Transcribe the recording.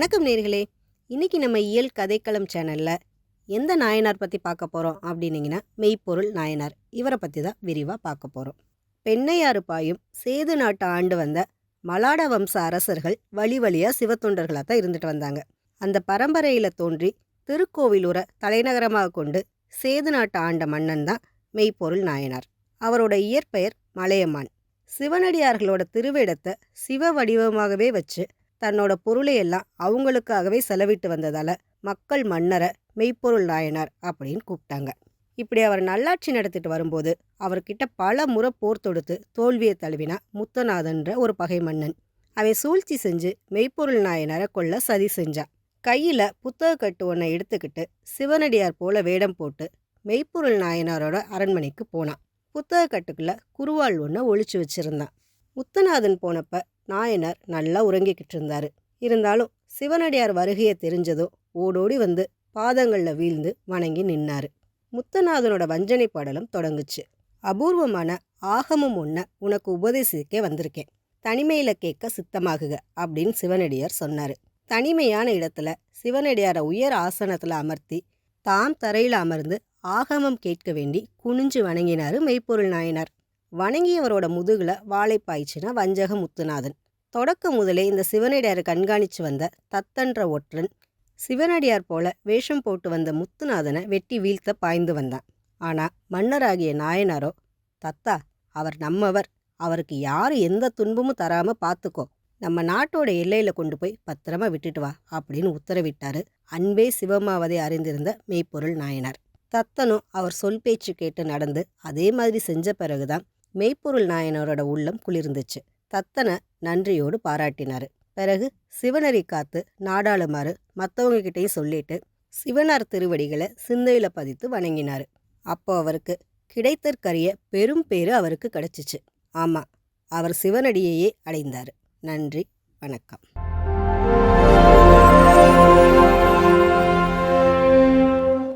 வணக்கம் நேர்களே. இன்னைக்கு நம்ம இயல் கதைக்களம் சேனலில் எந்த நாயனார் பற்றி பார்க்க போகிறோம் அப்படின்னிங்கன்னா மெய்ப்பொருள் நாயனார். இவரை பற்றி தான் விரிவாக பார்க்க போகிறோம் பெண்ணையாறு பாயும் சேது நாட்டை ஆண்டு வந்த மலாட வம்ச அரசர்கள் வழி வழியாக சிவத்தொண்டர்களாக தான் இருந்துட்டு வந்தாங்க. அந்த பரம்பரையில் தோன்றி திருக்கோவிலூரை தலைநகரமாக கொண்டு சேது நாட்டை ஆண்ட மன்னன் தான் மெய்ப்பொருள் நாயனார். அவரோட இயற்பெயர் மலையமான். சிவனடியார்களோட திருவேடத்தை சிவ வடிவமாகவே வச்சு தன்னோட பொருளையெல்லாம் அவங்களுக்காகவே செலவிட்டு வந்ததால் மக்கள் மன்னரை மெய்ப்பொருள் நாயனார் அப்படின்னு கூப்பிட்டாங்க. இப்படி அவர் நல்லாட்சி நடத்திட்டு வரும்போது அவர்கிட்ட பல முறை போர் தொடுத்து தோல்வியை தழுவினா முத்தநாதன்ற ஒரு பகை மன்னன். அவன் சூழ்ச்சி செஞ்சு மெய்ப்பொருள் நாயனரை கொல்ல சதி செஞ்சான் கையில் புத்தக கட்டு ஒன்றை எடுத்துக்கிட்டு சிவனடியார் போல வேடம் போட்டு மெய்ப்பொருள் நாயனாரோட அரண்மனைக்கு போனான். புத்தக கட்டுக்குள்ள குருவாள் ஒன்றை ஒழிச்சு வச்சிருந்தான். முத்தநாதன் போனப்ப நாயனார் நல்லா உறங்கிக்கிட்டு இருந்தாரு. இருந்தாலும் சிவனடியார் வருகையை தெரிஞ்சதோ ஓடோடி வந்து பாதங்களில் வீழ்ந்து வணங்கி நின்னாரு. முத்தநாதனோட வஞ்சனை பாடலும் தொடங்குச்சு. அபூர்வமான ஆகமம் ஒன்ன உனக்கு உபதேசிக்க வந்திருக்கேன். தனிமையில் கேட்க சித்தமாகுக அப்படின்னு சிவனடியார் சொன்னார். தனிமையான இடத்துல சிவனடியாரை உயர் ஆசனத்தில் அமர்த்தி தாம் தரையில் அமர்ந்து ஆகமம் கேட்க வேண்டி குனிஞ்சு வணங்கினாரு மெய்ப்பொருள் நாயனார். வணங்கியவரோட முதுகில் வாழை பாய்ச்சினா வஞ்சக முத்துநாதன். தொடக்க முதலே இந்த சிவனடியாரை கண்காணிச்சு வந்த தத்தன்ற ஒற்றன் சிவனடியார் போல வேஷம் போட்டு வந்த முத்துநாதனை வெட்டி வீழ்த்த பாய்ந்து வந்தான். ஆனா மன்னராகிய நாயனாரோ தத்தா அவர் நம்மவர். அவருக்கு யாரு எந்த துன்பமும் தராம பார்த்துக்கோ நம்ம நாட்டோட எல்லையில கொண்டு போய் பத்திரமா விட்டுட்டு வா அப்படின்னு உத்தரவிட்டார் அன்பே சிவமாவதை அறிந்திருந்த மெய்ப்பொருள் நாயனார். தத்தனும் அவர் சொல் பேச்சு கேட்டு நடந்து அதே மாதிரி செஞ்ச பிறகுதான் மெய்ப்பொருள் நாயனரோட உள்ளம் குளிர்ந்துச்சு. தத்தனை நன்றியோடு பாராட்டினாரு. பிறகு சிவனரி காத்து நாடாளுமாறு மற்றவங்க கிட்டேயும் சொல்லிட்டு சிவனார் திருவடிகளை சிந்தையில் பதித்து வணங்கினார். அப்போ அவருக்கு கிடைத்தற்கரிய பெரும் பேரு அவருக்கு கிடைச்சிச்சு. ஆமாம் அவர் சிவனடியையே அடைந்தார். நன்றி வணக்கம்.